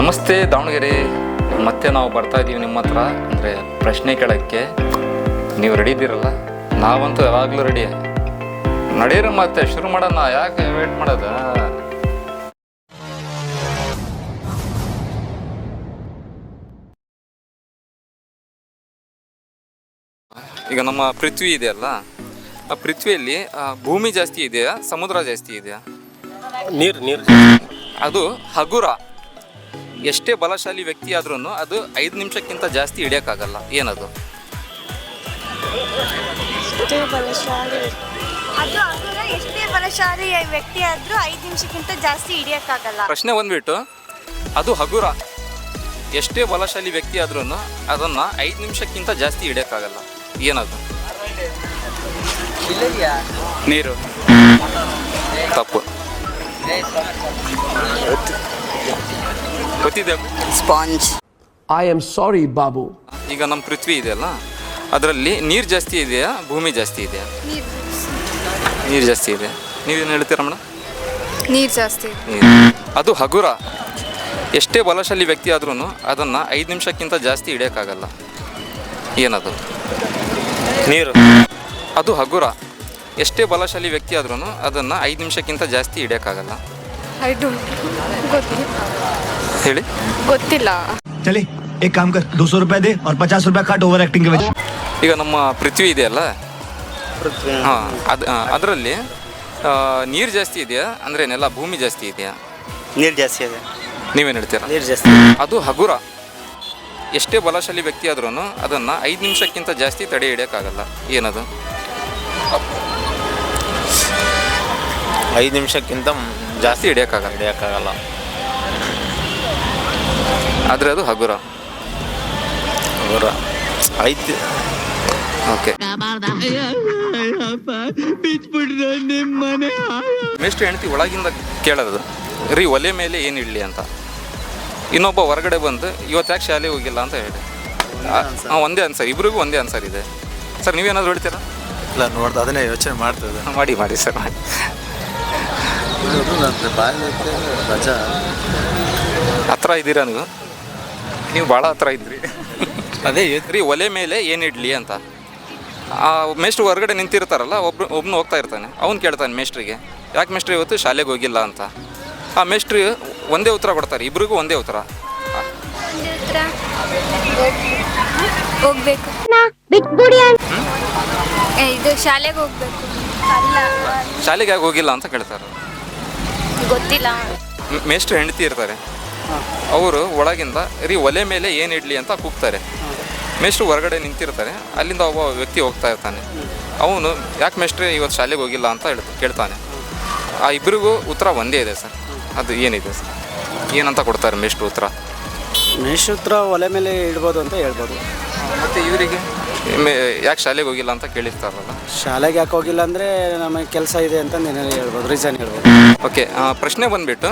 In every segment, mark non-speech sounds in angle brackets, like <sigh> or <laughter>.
ನಮಸ್ತೆ ದಾವಣಗೆರೆ. ಮತ್ತೆ ನಾವು ಬರ್ತಾ ಇದ್ದೀವಿ ನಿಮ್ಮ ಹತ್ರ. ಅಂದರೆ ಪ್ರಶ್ನೆ ಕೇಳೋಕ್ಕೆ. ನೀವು ರೆಡಿ ಇದ್ದೀರಲ್ಲ? ನಾವಂತೂ ಯಾವಾಗಲೂ ರೆಡಿ ನಡೀರ ಮತ್ತೆ ಶುರು ಮಾಡೋಣ. ಯಾಕೆ ವೇಟ್ ಮಾಡೋದ? ಈಗ ನಮ್ಮ ಪೃಥ್ವಿ ಇದೆಯಲ್ಲ ಆ ಪೃಥ್ವಿಯಲ್ಲಿ ಭೂಮಿ ಜಾಸ್ತಿ ಇದೆಯಾ? ಸಮುದ್ರ ಜಾಸ್ತಿ ಇದೆಯಾ? ನೀರು ನೀರು. ಅದು ಹಗುರ. ಎಷ್ಟೇ ಬಲಶಾಲಿ ವ್ಯಕ್ತಿ ಆದ್ರೂ ಅದು ಐದು ನಿಮಿಷಕ್ಕಿಂತ ಜಾಸ್ತಿ ಹಿಡಿಯೋಕ್ಕಾಗಲ್ಲ. ಏನದು? ಎಷ್ಟೇ ಬಲಶಾಲಿ ಅದು ಎಷ್ಟೇ ಬಲಶಾಲಿ ವ್ಯಕ್ತಿ ಆದ್ರೂ ಐದು ನಿಮಿಷಕ್ಕಿಂತ ಜಾಸ್ತಿ ಹಿಡಿಯಕ್ಕಾಗಲ್ಲ. ಪ್ರಶ್ನೆ ಬಂದ್ಬಿಟ್ಟು ಅದು ಹಗುರ. ಎಷ್ಟೇ ಬಲಶಾಲಿ ವ್ಯಕ್ತಿ ಆದ್ರೂ ಅದನ್ನ ಐದು ನಿಮಿಷಕ್ಕಿಂತ ಜಾಸ್ತಿ ಹಿಡಿಯೋಕ್ಕಾಗಲ್ಲ. ಏನದು? ನೀರು. ತಪ್ಪು. ಗೊತ್ತಿದೆ. ಸ್ಪಾಂಜ್. ಐ ಆಮ್ ಸಾರಿ ಬಾಬು ಈಗ ನಮ್ಮ ಪೃಥ್ವಿ ಇದೆಯಲ್ಲ ಅದರಲ್ಲಿ ನೀರು ಜಾಸ್ತಿ ಇದೆಯಾ ಭೂಮಿ ಜಾಸ್ತಿ ಇದೆಯಾ? ನೀರು ಜಾಸ್ತಿ. ಇದೆ. ನೀವೇನು ಹೇಳ್ತೀರಾ ಮೇಡಮ್ ನೀರು ಜಾಸ್ತಿ ನೀರು. ಅದು ಹಗುರ. ಎಷ್ಟೇ ಬಲಶಾಲಿ ವ್ಯಕ್ತಿ ಆದ್ರೂ ಅದನ್ನು ಐದು ನಿಮಿಷಕ್ಕಿಂತ ಜಾಸ್ತಿ ಹಿಡಿಯೋಕ್ಕಾಗಲ್ಲ. ಏನದು? ನೀರು. ಅದು ಹಗುರ. ಎಷ್ಟೇ ಬಲಶಾಲಿ ವ್ಯಕ್ತಿ ಆದ್ರೂ ಅದನ್ನು ಐದು ನಿಮಿಷಕ್ಕಿಂತ ಜಾಸ್ತಿ ಹಿಡಿಯೋಕ್ಕಾಗಲ್ಲ. ಐ ಡೋಂಟ್ ಗೊತ್ತಿಲ್ಲ. ಹೇಳಿ? ಗೊತ್ತಿಲ್ಲ. ಚಲಿ ಏ ಕಾಮ್ ಕರ್ 200 ರೂಪಾಯಿ ದೇ ಅವ್ರ ಪಚಾಸ್ ರೂಪಾಯಿ ಕಾಟ್ ಓವರ್ ಆಕ್ಟಿಂಗ್ ಈಗ ನಮ್ಮ ಪೃಥ್ವಿ ಇದೆಯಲ್ಲ? ಹಾಂ ಅದು ಅದರಲ್ಲಿ ನೀರು ಜಾಸ್ತಿ ಇದೆಯಾ? ಅಂದ್ರೆ ಏನೆಲ್ಲ ಭೂಮಿ ಜಾಸ್ತಿ ಇದೆಯಾ? ನೀರು ಜಾಸ್ತಿ ಇದೆ. ನೀವೇನು ಹೇಳ್ತೀರಾ? ನೀರು ಜಾಸ್ತಿ ಅದು ಹಗುರ. ಎಷ್ಟೇ ಬಲಶಾಲಿ ವ್ಯಕ್ತಿ ಆದ್ರೂ ಅದನ್ನ ಐದು ನಿಮಿಷಕ್ಕಿಂತ ಜಾಸ್ತಿ ತಡೆ ಹಿಡಿಯೋಕ್ಕಾಗಲ್ಲ. ಏನದು? ಐದು ನಿಮಿಷಕ್ಕಿಂತ ಜಾಸ್ತಿ ಹಿಡಿಯೋಕ್ಕಾಗಲ್ಲ. ಹಿಡಿಯಕ್ಕಾಗಲ್ಲ. ಆದರೆ ಅದು ಹಗುರ. ಹಗುರ. ಐತಿ ಓಕೆ. ಎಷ್ಟು ಹೆಂಡತಿ ಒಳಗಿಂದ ಕೇಳೋದು ರೀ ಒಲೆ ಮೇಲೆ ಏನು ಇಡಲಿ ಅಂತ. ಇನ್ನೊಬ್ಬ ಹೊರಗಡೆ ಬಂದು ಇವತ್ತು ಯಾಕೆ ಶಾಲೆ ಹೋಗಿಲ್ಲ? ಅಂತ ಹೇಳಿ. ಹಾಂ ಒಂದೇ ಆನ್ಸರ್ ಇಬ್ಬರಿಗೂ ಒಂದೇ ಆನ್ಸರ್ ಇದೆ. ಸರ್ ನೀವೇನಾದ್ರು ಹೇಳ್ತೀರಾ? ಇಲ್ಲ ನೋಡ್ದು ಅದನ್ನೇ ಯೋಚನೆ ಮಾಡ್ತದೆ ಮಾಡಿ ಮಾಡಿ ಸರ್ ಮಾಡಿ. ರಜಾ. ಹತ್ರ ಇದ್ದೀರಾ ನೀವು? ನೀವು ಭಾಳ ಹತ್ರ ಇದ್ರಿ. ಅದೇ ರೀ ಒಲೆ ಮೇಲೆ ಏನು ಇಡ್ಲಿ ಅಂತ. ಆ ಮೇಷ್ಟ್ರು ಹೊರಗಡೆ ನಿಂತಿರ್ತಾರಲ್ಲ ಒಬ್ರು ಒಬ್ಬನು ಹೋಗ್ತಾ ಇರ್ತಾನೆ ಅವ್ನು ಕೇಳ್ತಾನೆ ಮೇಷ್ಟ್ರಿಗೆ ಯಾಕೆ ಮೇಸ್ಟ್ರಿ ಇವತ್ತು ಶಾಲೆಗೆ ಹೋಗಿಲ್ಲ ಅಂತ. ಆ ಮೇಸ್ಟ್ರಿ ಒಂದೇ ಉತ್ತರ ಕೊಡ್ತಾರೆ ಇಬ್ರಿಗೂ ಒಂದೇ ಉತ್ತರ. ಉತ್ತರ? ಹೋಗ್ಬೇಕು. ಏ, ಇದು ಶಾಲೆಗೆ ಹೋಗ್ಬೇಕು. ಅಲ್ಲ. ಶಾಲೆಗೆ ಯಾಕೆ ಹೋಗಿಲ್ಲ ಅಂತ ಕೇಳ್ತಾರೆ. ಗೊತ್ತಿಲ್ಲ. ಮೇಸ್ಟ್ರು ಮೇಷ್ಟ್ರು ಹೆಂಡತಿ ಇರ್ತಾರೆ. ಅವರು ಒಳಗಿಂದ ರೀ ಒಲೆ ಮೇಲೆ ಏನು ಇಡ್ಲಿ ಅಂತ ಕೂಗ್ತಾರೆ. ಮೇಷ್ಟ್ರು ಹೊರಗಡೆ ನಿಂತಿರ್ತಾರೆ ಅಲ್ಲಿಂದ ಒಬ್ಬ ವ್ಯಕ್ತಿ ಹೋಗ್ತಾ ಇರ್ತಾನೆ. ಅವನು ಯಾಕೆ ಮೇಷ್ಟ್ರೆ ಇವತ್ತು ಶಾಲೆಗೆ ಹೋಗಿಲ್ಲ ಅಂತ ಹೇಳ್ ಕೇಳ್ತಾನೆ. ಆ ಇಬ್ಬರಿಗೂ ಉತ್ತರ ಒಂದೇ ಇದೆ ಸರ್. ಅದು ಏನಿದೆ ಸರ್? ಏನಂತ ಕೊಡ್ತಾರೆ ಮೇಷ್ಟ್ರು ಉತ್ತರ? ಮೇಷೂತ್ರ ಒಲೆ ಮೇಲೆ ಇಡ್ಬೋದು ಅಂತ ಹೇಳ್ಬೋದು. ಮತ್ತು ಇವರಿಗೆ? ಯಾಕೆ ಶಾಲೆಗೆ ಹೋಗಿಲ್ಲ ಅಂತ ಕೇಳಿರ್ತಾರಲ್ಲ? ಶಾಲೆಗೆ ಯಾಕೆ ಹೋಗಿಲ್ಲ ಅಂದರೆ ನಮಗೆ ಕೆಲಸ ಇದೆ ಅಂತ ನೀನು ಹೇಳ್ಬೋದು ರೀಸನ್ ಹೇಳ್ಬೋದು. ಓಕೆ ಪ್ರಶ್ನೆ ಬಂದುಬಿಟ್ಟು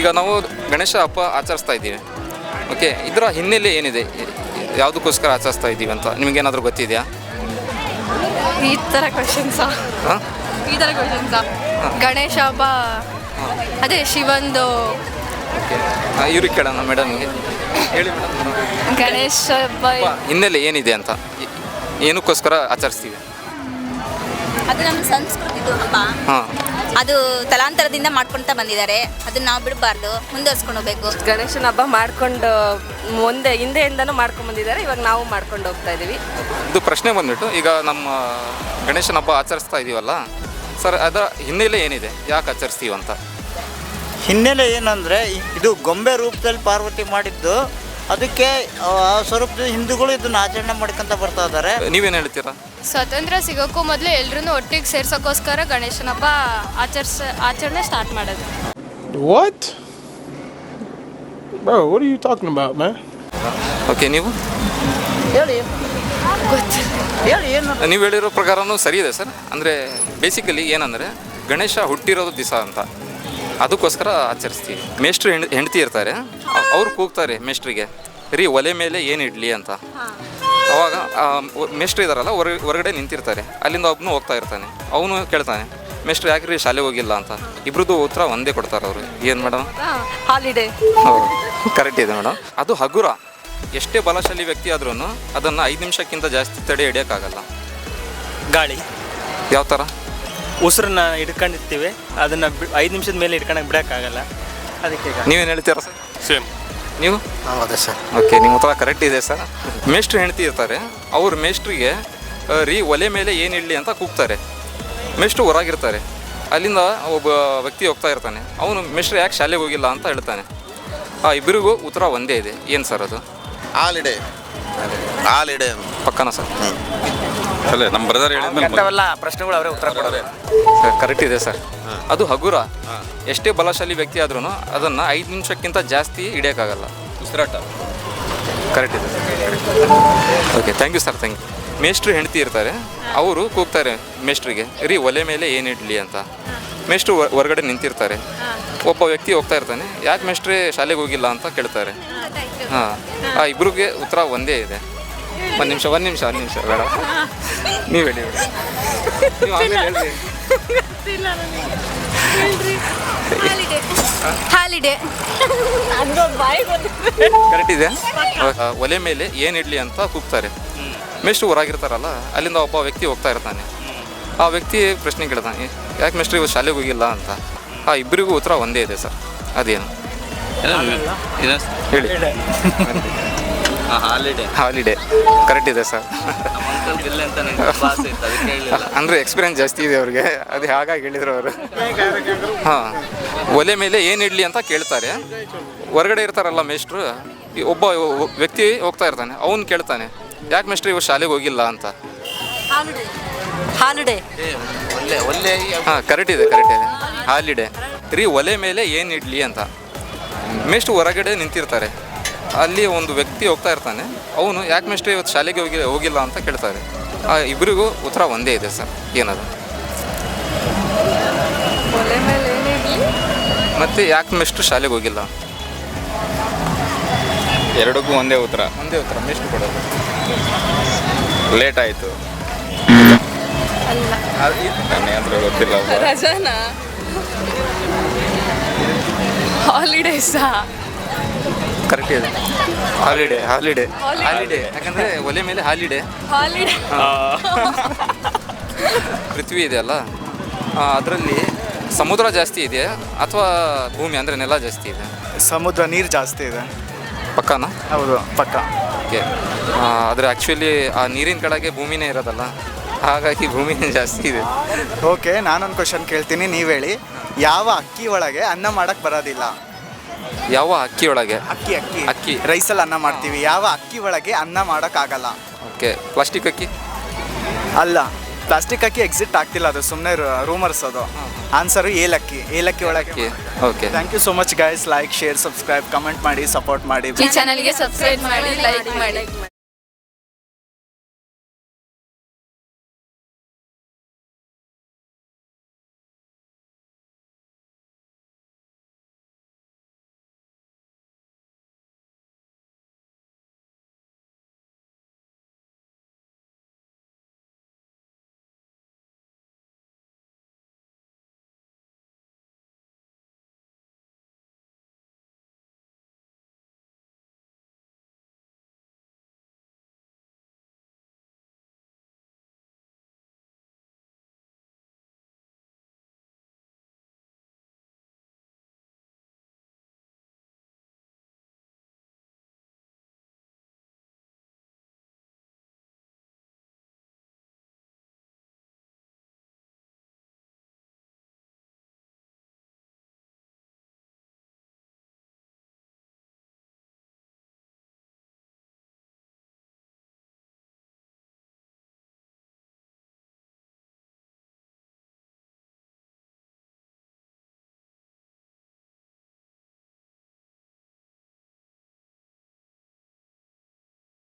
ಈಗ ನಾವು ಗಣೇಶ ಹಬ್ಬ ಆಚರಿಸ್ತಾ ಇದ್ದೀವಿ. ಓಕೆ ಇದರ ಹಿನ್ನೆಲೆ ಏನಿದೆ? ಯಾವುದಕ್ಕೋಸ್ಕರ ಆಚರಿಸ್ತಾ ಇದ್ದೀವಿ ಅಂತ ನಿಮಗೇನಾದರೂ ಗೊತ್ತಿದೆಯಾ? ಈ ಥರ ಕ್ವಶನ್ಸ ಹಾಂ? ಈ ಥರ ಕ್ವಶನ್ಸ ಗಣೇಶ ಹಬ್ಬ ಅದೇ ಶಿವಂದು. ಓಕೆ ಇವ್ರಿಗೆ ಕೇಳೋಣ ಮೇಡಮ್ಗೆ ಹೇಳಿ ಮೇಡಮ್ ಗಣೇಶ ಹಬ್ಬ ಹಿನ್ನೆಲೆ ಏನಿದೆ ಅಂತ? ಏನಕ್ಕೋಸ್ಕರ ಆಚರಿಸ್ತೀವಿ? ಅದು ನಮ್ಮ ಸಂಸ್ಕೃತಿದು ಹಬ್ಬ. ಹಾಂ. ಅದು ತಲಾಂತರದಿಂದ ಮಾಡ್ಕೊಳ್ತಾ ಬಂದಿದ್ದಾರೆ. ಅದನ್ನ ನಾವು ಬಿಡಬಾರ್ದು. ಮುಂದುವರ್ಸ್ಕೊಂಡು ಹೋಗ್ಬೇಕು. ಗಣೇಶನ ಹಬ್ಬ ಮಾಡ್ಕೊಂಡು ಮುಂದೆ ಹಿಂದೆಯಿಂದನೂ ಮಾಡ್ಕೊಂಡು ಬಂದಿದ್ದಾರೆ. ಇವಾಗ ನಾವು ಮಾಡ್ಕೊಂಡು ಹೋಗ್ತಾ ಇದ್ದೀವಿ ಇದು ಪ್ರಶ್ನೆ ಬಂದ್ಬಿಟ್ಟು ಈಗ ನಮ್ಮ ಗಣೇಶನ ಹಬ್ಬ ಆಚರಿಸ್ತಾ ಇದೀವಲ್ಲ ಸರ್ ಅದರ ಹಿನ್ನೆಲೆ ಏನಿದೆ? ಯಾಕೆ ಆಚರಿಸ್ತೀವಿ ಅಂತ? ಹಿನ್ನೆಲೆ ಏನಂದರೆ ಇದು ಗೊಂಬೆ ರೂಪದಲ್ಲಿ ಪಾರ್ವತಿ ಮಾಡಿದ್ದು ಅದಕ್ಕೆ ಆ ಸ್ವರೂಪದ ಹಿಂದೂಗಳು ಇದನ್ನ ಆಚರಣೆ ಮಾಡ್ಕೊಂತ ಬರ್ತಾ ಇದ್ದಾರೆ. ನೀವೇನು ಹೇಳ್ತೀರಾ? ಸ್ವಾತಂತ್ರ್ಯ ಸಿಗೋಕ್ಕೂ ಮೊದಲು ಎಲ್ಲರೂ ಒಟ್ಟಿಗೆ ಸೇರ್ಸೋಕ್ಕೋಸ್ಕರ ಗಣೇಶನ ಹಬ್ಬ ಆಚರಿಸ ಆಚರಣೆ ಸ್ಟಾರ್ಟ್ ಮಾಡೋದು. What Bro, what are you talking about, man? Okay ನೀವು? ಹೇಳಿ. ಹೇಳಿ ಏನು? ನೀವು ಹೇಳಿರೋ ಪ್ರಕಾರನೂ ಸರಿ ಇದೆ ಸರ್. ಅಂದರೆ ಬೇಸಿಕಲಿ ಏನಂದರೆ ಗಣೇಶ ಹುಟ್ಟಿರೋದು ದಿವಸ ಅಂತ. ಅದಕ್ಕೋಸ್ಕರ ಆಚರಿಸ್ತೀವಿ. ಮೇಷ್ಟ್ರು ಹೆಣ್ ಹೆಂಡತಿ ಇರ್ತಾರೆ. ಅವ್ರು ಕೂಗ್ತಾರೆ ಮೇಷ್ಟ್ರಿಗೆ. ರೀ ಒಲೆ ಮೇಲೆ ಏನು ಇಡ್ಲಿ ಅಂತ. ಅವಾಗ ಮೆಸ್ಟ್ರ್ ಇದಾರಲ್ಲ ಹೊರ ಹೊರಗಡೆ ನಿಂತಿರ್ತಾರೆ. ಅಲ್ಲಿಂದ ಒಬ್ಬನು ಹೋಗ್ತಾ ಇರ್ತಾನೆ. ಅವನು ಕೇಳ್ತಾನೆ ಮೆಸ್ಟ್ರು ಯಾಕೆ ಶಾಲೆ ಶಾಲೆಗೆ ಹೋಗಿಲ್ಲ ಅಂತ? ಇಬ್ರದ್ದು ಉತ್ತರ ಒಂದೇ ಕೊಡ್ತಾರೆ ಅವರು. ಏನು ಮೇಡಮ್ ಹಾಲಿಡೇ ಹೌದು. ಕರೆಕ್ಟ್ ಇದೆ ಮೇಡಮ್ ಅದು ಹಗುರ. ಎಷ್ಟೇ ಬಲಶಾಲಿ ವ್ಯಕ್ತಿ ಆದ್ರೂ ಅದನ್ನು ಐದು ನಿಮಿಷಕ್ಕಿಂತ ಜಾಸ್ತಿ ತಡೆ ಹಿಡಿಯೋಕ್ಕಾಗಲ್ಲ. ಗಾಳಿ. ಯಾವ ಥರ ಉಸಿರನ್ನ ಹಿಡ್ಕೊಂಡಿರ್ತೀವಿ. ಅದನ್ನ ಐದು ನಿಮಿಷದ ಮೇಲೆ ಹಿಡ್ಕೊಳಕ್ಕೆ ಬಿಡೋಕ್ಕಾಗಲ್ಲ. ಅದಕ್ಕೆ ನೀವೇನು ಹೇಳ್ತೀರಾ ಸರ್? ಸೇಮ್ ನೀವು? ಅದೇ ಸರ್. ಓಕೆ ನಿಮ್ಮ ಉತ್ತರ ಕರೆಕ್ಟ್ ಇದೆ ಸರ್. ಮೇಷ್ಟ್ರು ಹೆಂಡತಿ ಇರ್ತಾರೆ ಅವ್ರು ಮೇಷ್ಟ್ರಿಗೆ ರೀ ಒಲೆ ಮೇಲೆ ಏನು ಇಡಲಿ ಅಂತ ಕೂಗ್ತಾರೆ. ಮೇಷ್ಟ್ರು ಹೊರಗಿರ್ತಾರೆ. ಅಲ್ಲಿಂದ ಒಬ್ಬ ವ್ಯಕ್ತಿ ಹೋಗ್ತಾ ಇರ್ತಾನೆ. ಅವನು ಮೇಷ್ಟ್ರು ಯಾಕೆ ಶಾಲೆಗೆ ಹೋಗಿಲ್ಲ ಅಂತ ಹೇಳ್ತಾನೆ. ಆ ಇಬ್ಬರಿಗೂ ಉತ್ತರ ಒಂದೇ ಇದೆ. ಏನು ಸರ್ ಅದು? ಹಾಲಿಡೆ. ಹಾಲಿಡೆ. ಪಕ್ಕನ ಸರ್? ಅಲ್ಲೇ ನಮ್ಮ ಬ್ರದರ್ ಹೇಳಿದ್ಮೇಲೆ ಅಂಥವೆಲ್ಲ ಪ್ರಶ್ನೆಗಳು ಅವರೇ ಉತ್ತರ ಕೊಡೋದು. ಕರೆಕ್ಟ್ ಇದೆ ಸರ್. ಅದು ಹಗುರ. ಎಷ್ಟೇ ಬಲಶಾಲಿ ವ್ಯಕ್ತಿ ಆದ್ರೂ ಅದನ್ನು ಐದು ನಿಮಿಷಕ್ಕಿಂತ ಜಾಸ್ತಿ ಹಿಡಿಯೋಕ್ಕಾಗಲ್ಲ. ಉಸಿರಾಟ. ಕರೆಕ್ಟ್ ಇದೆ okay thank you sir thank you ಮೇಷ್ಟ್ರು ಹೆಂಡತಿ ಇರ್ತಾರೆ ಅವರು ಕೂಗ್ತಾರೆ ಮೇಷ್ಟ್ರಿಗೆ ರೀ ಒಲೆ ಮೇಲೆ ಏನು ಇಡ್ಲಿ? ಅಂತ. ಮೇಷ್ಟ್ರು ಹೊರಗಡೆ ನಿಂತಿರ್ತಾರೆ. ಒಬ್ಬ ವ್ಯಕ್ತಿ ಹೋಗ್ತಾ ಇರ್ತಾನೆ ಯಾಕೆ ಮೇಷ್ಟ್ರೇ ಶಾಲೆಗೆ ಹೋಗಿಲ್ಲ? ಅಂತ ಕೇಳ್ತಾರೆ. ಹಾಂ ಆ ಇಬ್ಬರಿಗೆ ಉತ್ತರ ಒಂದೇ ಇದೆ. ಒಂದು ನಿಮಿಷ ಒಂದು ನಿಮಿಷ ಒಂದು ನಿಮಿಷ ಬೇಡ. ನೀವು ಹೇಳಿ ಹೇಳಿ. ನೀವು ಆಮೇಲೆ ಹೇಳಿ ಹಾಲಿಡೇ ಕರೆಕ್ಟ್ ಇದೆ. ಆ, ಒಲೆ ಮೇಲೆ ಏನು ಇಡ್ಲಿ ಅಂತ ಕೂಗ್ತಾರೆ. ಮೇಷ್ಟ್ರು ಹೊರಾಗಿರ್ತಾರಲ್ಲ ಅಲ್ಲಿಂದ ಒಬ್ಬ ವ್ಯಕ್ತಿ ಹೋಗ್ತಾ ಇರ್ತಾನೆ. ಆ ವ್ಯಕ್ತಿ ಪ್ರಶ್ನೆ ಕೇಳ್ತಾನೆ ಯಾಕೆ ಮೇಷ್ಟ್ರು ಇವತ್ತು ಶಾಲೆಗೆ ಹೋಗಿಲ್ಲ ಅಂತ? ಆ ಇಬ್ಬರಿಗೂ ಉತ್ತರ ಒಂದೇ ಇದೆ ಸರ್. ಅದೇನು? ಹೇಳಿ. <laughs> ಹಾಲಿಡೇ ಹಾಲಿಡೇ ಕರೆಕ್ಟ್ ಇದೆ ಸರ್ ನಮ್ಮ ಅಂಕಲ್ ಬಿಲ್ ಅಂತ ನಂಗೆ ಪಾಸ್ ಅದಕ್ಕೆ ಹೇಳಿಲ್ಲ. <laughs> ಅಂದರೆ ಎಕ್ಸ್ಪೀರಿಯನ್ಸ್ ಜಾಸ್ತಿ ಇದೆ ಅವ್ರಿಗೆ. ಅದು ಹಾಗಾಗಿ ಹೇಳಿದ್ರು ಅವರು. ಹಾಂ. ಒಲೆ ಮೇಲೆ ಏನು ಇಡ್ಲಿ ಅಂತ ಕೇಳ್ತಾರೆ. ಹೊರಗಡೆ ಇರ್ತಾರಲ್ಲ ಮೇಷ್ಟ್ರು ಈ ಒಬ್ಬ ವ್ಯಕ್ತಿ ಹೋಗ್ತಾ ಇರ್ತಾನೆ ಅವನು ಕೇಳ್ತಾನೆ ಯಾಕೆ ಮೇಷ್ಟ್ರು ಇವ್ರು ಶಾಲೆಗೆ ಹೋಗಿಲ್ಲ ಅಂತ? ಹಾಲಿಡೇ ಹಾಂ ಕರೆಕ್ಟ್ ಇದೆ ಕರೆಕ್ಟ್ ಇದೆ. ಹಾಲಿಡೆ ರೀ ಒಲೆ ಮೇಲೆ ಏನು ಇಡ್ಲಿ ಅಂತ? ಮೇಷ್ಟ್ರು ಹೊರಗಡೆ ನಿಂತಿರ್ತಾರೆ. ಅಲ್ಲಿ ಒಂದು ವ್ಯಕ್ತಿ ಹೋಗ್ತಾ ಇರ್ತಾನೆ. ಅವನು ಯಾಕೆ ಮಿಸ್ಟ್ರಿ ಇವತ್ತು ಶಾಲೆಗೆ ಹೋಗಿ ಹೋಗಿಲ್ಲ ಅಂತ ಕೇಳ್ತಾರೆ. ಆ ಇಬ್ಬರಿಗೂ ಉತ್ತರ ಒಂದೇ ಇದೆ ಸರ್ ಏನದು? ಮತ್ತೆ ಯಾಕೆ ಮೇಷ್ಟ್ರು ಶಾಲೆಗೆ ಹೋಗಿಲ್ಲ? ಎರಡಕ್ಕೂ ಒಂದೇ ಉತ್ತರ. ಒಂದೇ ಉತ್ತರ ಮೇಷ್ಟ್ರು ಕೊಡೋದು. ಲೇಟ್ ಆಯಿತು. ನನಗೆ ಅಂದ್ರೆ ಗೊತ್ತಿಲ್ಲ ರಜಾನಾ? ಹಾಲಿಡೇಸಾ ಕರೆಕ್ಟ್ ಇದೆ. ಹಾಲಿಡೇ ಹಾಲಿಡೇ ಹಾಲಿಡೇ ಯಾಕಂದರೆ ಒಲೆ ಮೇಲೆ ಹಾಲಿಡೇ ಹಾಲಿಡೇ ಪೃಥ್ವಿ ಇದೆಯಲ್ಲ ಅದರಲ್ಲಿ ಸಮುದ್ರ ಜಾಸ್ತಿ ಇದೆಯಾ ಅಥವಾ ಭೂಮಿ ಅಂದರೆ ನೆಲ ಜಾಸ್ತಿ ಇದೆ? ಸಮುದ್ರ ನೀರು ಜಾಸ್ತಿ ಇದೆ. ಪಕ್ಕನಾ? ಹೌದು ಪಕ್ಕ. ಓಕೆ. ಆದರೆ ಆ್ಯಕ್ಚುಲಿ ಆ ನೀರಿನ ಕೆಳಗೆ ಭೂಮಿನೇ ಇರೋದಲ್ಲ. ಹಾಗಾಗಿ ಭೂಮಿನೇ ಜಾಸ್ತಿ ಇದೆ. ಓಕೆ ನಾನೊಂದು ಕ್ವಶನ್ ಕೇಳ್ತೀನಿ ನೀವು ಹೇಳಿ. ಯಾವ ಅಕ್ಕಿ ಒಳಗೆ ಅನ್ನ ಮಾಡಕ್ಕೆ ಬರೋದಿಲ್ಲ? ಯಾವ ಅಕ್ಕಿ ಒಳಗೆ? ಅಕ್ಕಿ ಅಕ್ಕಿ. ಅಕ್ಕಿ. ರೈಸಲ್ಲಿ ಅನ್ನ ಮಾಡ್ತೀವಿ. ಯಾವ ಅಕ್ಕಿ ಒಳಗೆ ಅನ್ನ ಮಾಡಕ್ ಆಗಲ್ಲ ಓಕೆ. ಪ್ಲಾಸ್ಟಿಕ್ ಅಕ್ಕಿ? ಅಲ್ಲ ಪ್ಲಾಸ್ಟಿಕ್ ಅಕ್ಕಿ ಎಕ್ಸಿಟ್ ಆಗ್ತಿಲ್ಲ ಅದು ಸುಮ್ಮನೆ ರೂಮರ್ಸ್ ಅದು. ಆನ್ಸರು ಏಲಕ್ಕಿ. ಏಲಕ್ಕಿ ಒಳಗೆ okay okay. Thank you so much guys like share subscribe comment ಮಾಡಿ ಸಪೋರ್ಟ್ ಮಾಡಿ. ಈ ಚಾನಲ್ಗೆ ಸಬ್ಸ್ಕ್ರೈಬ್ ಮಾಡಿ ಲೈಕ್ ಮಾಡಿ.